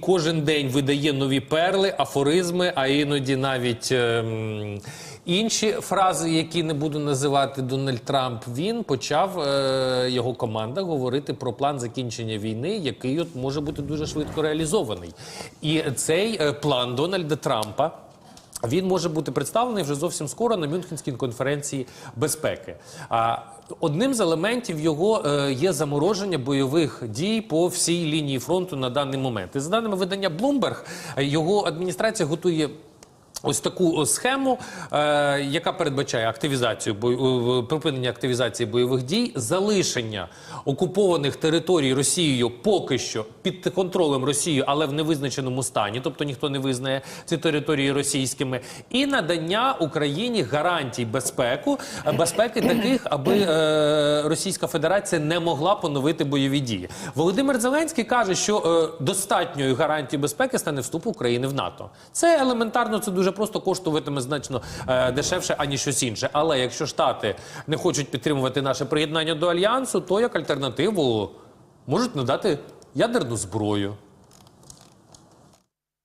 кожен день видає нові перли, афоризми, а іноді навіть ем, інші фрази, які не буду називати Дональд Трамп. Він почав е, його команда говорити про план закінчення війни, який от може бути дуже швидко реалізований. І цей е, план Дональда Трампа. Він може бути представлений вже зовсім скоро на Мюнхенській конференції безпеки. Одним з елементів його е, є замороження бойових дій по всій лінії фронту на даний момент. І за даними видання Bloomberg, його адміністрація готує. Ось таку схему, е, яка передбачає активізацію е, припинення активізації бойових дій, залишення окупованих територій Росією поки що під контролем Росії, але в невизначеному стані, тобто ніхто не визнає ці території російськими, і надання Україні гарантій безпеку, е, безпеки таких, аби Російська Федерація не могла поновити бойові дії. Володимир Зеленський каже, що достатньою гарантією безпеки стане вступ України в НАТО. Це елементарно, це дуже просто коштуватиме значно е, дешевше, аніж щось інше. Але якщо Штати не хочуть підтримувати наше приєднання до альянсу, то як альтернативу можуть надати ядерну зброю.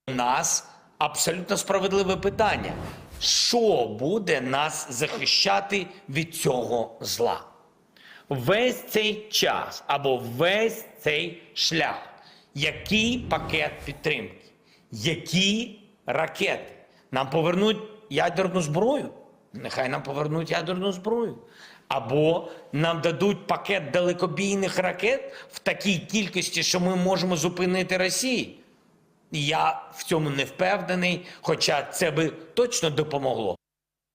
У нас абсолютно справедливе питання. Що буде нас захищати від цього зла? Весь цей час або весь цей шлях. Який пакет підтримки? Які ракети? Нам повернуть ядерну зброю? Нехай нам повернуть ядерну зброю. Або нам дадуть пакет далекобійних ракет в такій кількості, що ми можемо зупинити Росію. Я в цьому не впевнений, хоча це би точно допомогло.